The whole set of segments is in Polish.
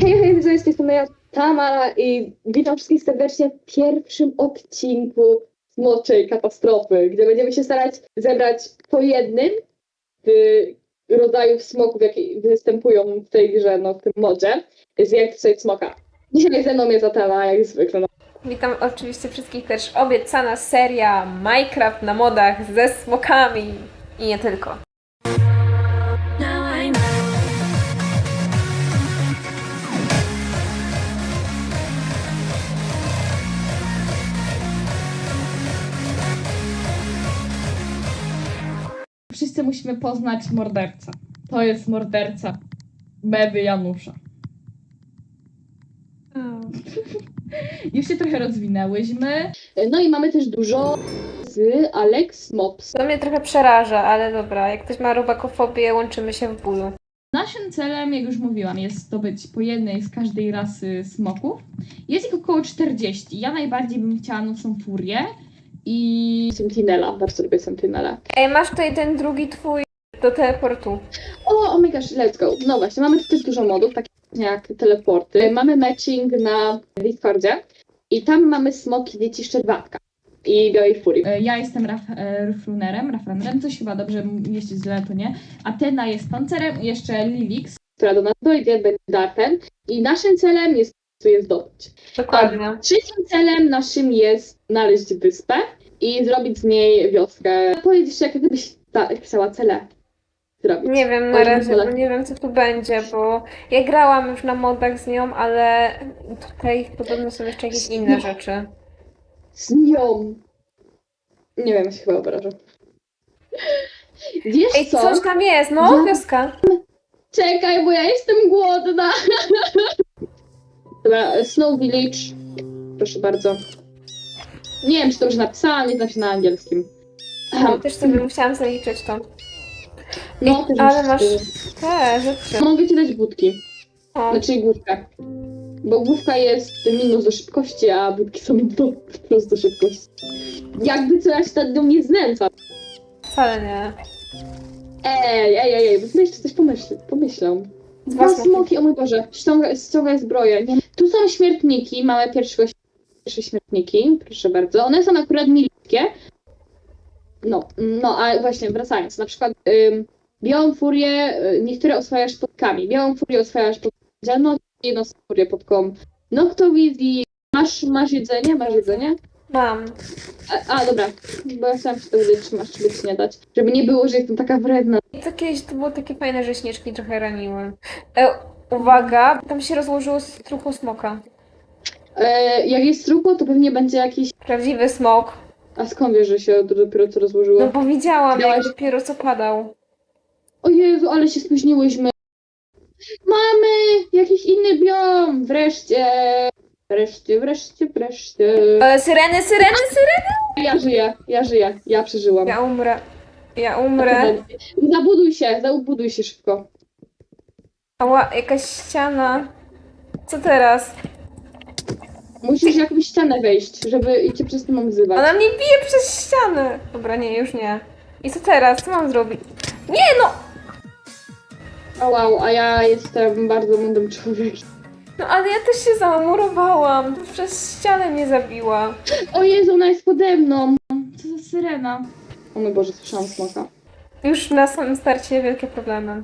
Hej, hej, z tej strony ja, Tamara i witam wszystkich serdecznie w pierwszym odcinku Smoczej Katastrofy, gdzie będziemy się starać zebrać po jednym y, rodzajów smoków, jakie występują w tej grze, no w tym modzie, zjedz sobie smoka. Dzisiaj ze mną jest Atena, jak zwykle. No. Witam oczywiście wszystkich też obiecana seria Minecraft na modach ze smokami i nie tylko. Musimy poznać mordercę. To jest morderca Mewy Janusza. Już się trochę rozwinęłyśmy. no i mamy też dużo z Alex Mops. To mnie trochę przeraża, ale dobra, jak ktoś ma robakofobię, łączymy się w bólu. Naszym celem, jak już mówiłam, jest zdobyć po jednej z każdej rasy smoków. Jest ich około 40. Ja najbardziej bym chciała nocą furię i Sentinela, bardzo lubię Sentinela. Ej, masz tutaj ten drugi twój do teleportu. O, oh my gosh, let's go. No właśnie, mamy tu też dużo modów, takich jak teleporty. Mamy matching na Discordzie i tam mamy smoki dzieci Szczerbatka i Białej Furii. e, ja jestem raf, e, rafrunerem, rafrunerem, coś chyba dobrze, jeśli źle to nie. Atena jest pancerem i jeszcze Lilix. która do nas dojdzie, będzie dartem. I naszym celem jest co je zdobyć. Dokładnie. Trzecim celem naszym jest znaleźć wyspę i zrobić z niej wioskę. Powiedz jak gdybyś ta, pisała cele zrobić. Nie wiem na razie, bo nie wiem co tu będzie, bo ja grałam już na modach z nią, ale tutaj podobno są jeszcze jakieś inne rzeczy. Z nią. Nie wiem, ja się chyba obrażę. Wiesz Ej, co? coś tam jest, no, Ja- wioska. Czekaj, bo ja jestem głodna. Dobra, Snow Village. Proszę bardzo. Nie wiem, czy to już napisałam, nie znam się na angielskim. No, też sobie musiałam zaliczyć to. No, też ale masz te rzeczy. Mogę ci dać budki. O, Znaczy główkę. Bo główka jest minus do szybkości, a budki są do plus do szybkości. Jakby co ja się tak do mnie znęcam. wcale nie. Ej, ej, ej, ej, bo sobie jeszcze coś pomyśl, pomyślą. Dwa smoki. o mój Boże, ściąga, ściągaj zbroję. Tu są śmiertniki, mamy pierwszego, pierwsze śmiertniki, proszę bardzo. One są akurat milutkie. No, no, a właśnie wracając, na przykład ym, białą furię, y, niektóre oswajasz podkami. Białą furię oswajasz pod dzielną, jedną furię podką Noctowizji. Masz, masz jedzenie? Masz jedzenie? Mam. A, a dobra, bo ja chciałam się to wiedzieć, czy masz, czy nie dać. Żeby nie było, że jestem taka wredna. I to kiedyś to było takie fajne, że śnieżki trochę raniły. E, uwaga, tam się rozłożyło z truchu smoka. E, jak jest trupło, to pewnie będzie jakiś Prawdziwy smok. A skąd wiesz, że się dopiero co rozłożyło? No bo widziałam, jak dopiero co padał. O Jezu, ale się spóźniłyśmy. Mamy jakiś inny biom! Wreszcie! Wreszcie, wreszcie, wreszcie. E, syreny, syreny, syreny! Ja żyję, ja żyję, ja przeżyłam. Ja umrę. Ja umrę. Zabuduj się, zabuduj się szybko. Ała, jakaś ściana. Co teraz? Musisz jakąś ścianę wejść, żeby i cię przez to mam wzywać. Ona mnie bije przez ścianę. Dobra, nie, już nie. I co teraz? Co mam zrobić? Nie no! O wow, a ja jestem bardzo mądrym człowiekiem. No ale ja też się zamurowałam. Przez ścianę mnie zabiła. O Jezu, ona jest pode mną. Co za syrena? O mój Boże, słyszałam smoka. Już na samym starcie wielkie problemy.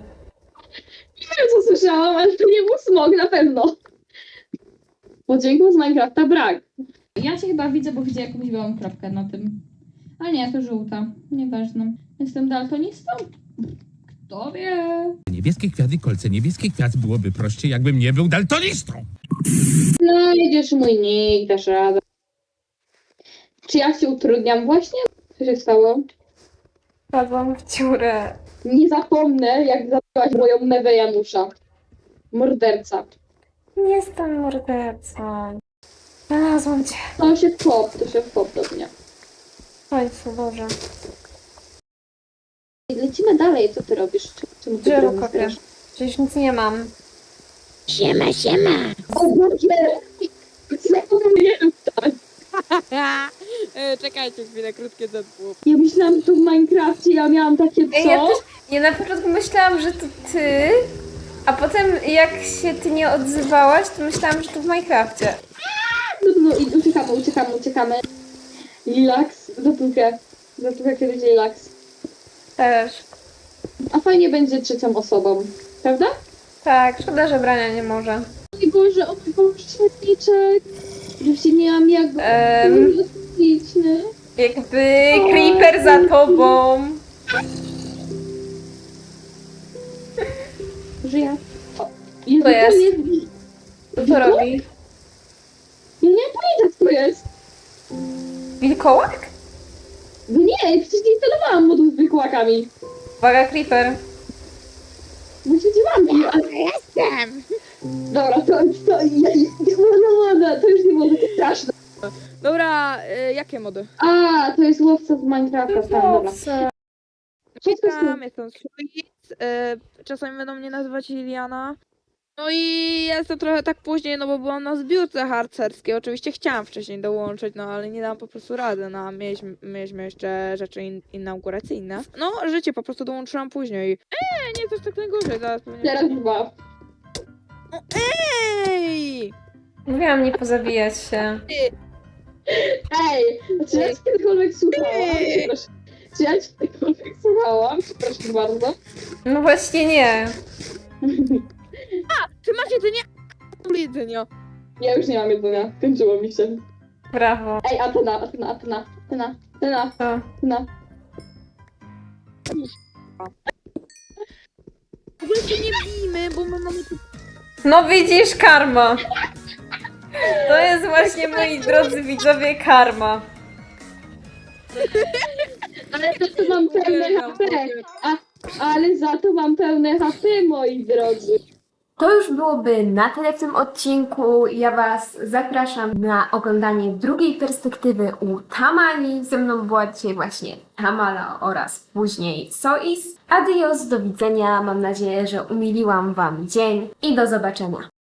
Nie wiem, co słyszałam, ale to nie był smok na pewno. Bo dźwięków z Minecrafta brak. Ja cię chyba widzę, bo widzę jakąś białą kropkę na tym. A nie, to żółta. Nieważne. Jestem daltonistą? Kto wie? Niebieskie kwiaty, kolce niebieskie kwiat byłoby prościej, jakbym nie był daltonistą. Znajdziesz mój nick, dasz radę. Czy ja się utrudniam właśnie? Co się stało? Padłam w dziurę. Nie zapomnę, jak zabiłaś moją mewę Janusza. Morderca. Nie jestem mordercą. Znalazłam cię. To się wkop, to się wkop do mnie. W końcu, Boże. Lecimy dalej, co ty robisz? Czemu- ty Drzewo drewno kopię. zbierasz? Przecież nic nie mam. Siema, siema. O Boże! Mnie tutaj. E, Czekajcie chwilę, krótkie zadpło. Ja myślałam, że to w Minecrafcie ja miałam takie Ej, ja co? też, ja na początku myślałam, że to ty, A potem jak się ty nie odzywałaś, to myślałam, że to w Minecrafcie. No, no, no i uciekamy, uciekamy, uciekamy. Lilax, zatrukę. Zatrukę kiedyś Lilax. Też. A fajnie będzie trzecią osobą, prawda? Tak, szkoda, że brania nie może. Oj Boże, o mój Boże, świetniczek. Już się nie mam jak Em. śliczny. Jakby creeper za tobą. Żyję. O, Jezu, To jest. jest. Co to robi? Ja nie mam pojęcia, co to jest. Wilkołak? No nie, przecież nie instalowałam modów z wykłakami. Uwaga, creeper. Bo przecież mam ale... Jestem! Dobra, to, to, ja, ja, no, no, no, to już nie było takie straszne. Dobra, y, jakie mody? A, to jest łowca z Minecrafta, tak, dobra. Witam, jestem Sweet. Y, czasami będą mnie nazywać Liliana. No i jestem trochę tak później, no bo byłam na zbiórce harcerskiej. Oczywiście chciałam wcześniej dołączyć, no ale nie dałam po prostu rady. No a mieliśmy, mieliśmy jeszcze rzeczy in, inauguracyjne. No, życie po prostu dołączyłam później. Eee, nie, coś tak najgorzej, zaraz pewnie. Teraz dwa. No, ej! Mówiłam nie pozabijać się. Ej, czy ja cię kiedykolwiek słuchałam? Przepraszam. Czy ja cię kiedykolwiek słuchałam? Przepraszam bardzo. No właśnie nie. Czy macie jedzenie? jedzenia? Ja już nie mam jedzenia, kończyło mi się. Brawo. Ej, Atena, Atena, Atena, Atena, Atena, To. Atena. W ogóle się nie bijmy, bo my mamy tu No widzisz, karma. To jest właśnie, moi drodzy widzowie, karma. Ale za to mam pełne HP. A, ale za to mam pełne HP, moi drodzy. To już byłoby na tyle w tym odcinku. Ja Was zapraszam na oglądanie drugiej perspektywy u Tamali. Ze mną była dzisiaj właśnie Tamala oraz później Sois. Adios, do widzenia. Mam nadzieję, że umiliłam Wam dzień i do zobaczenia.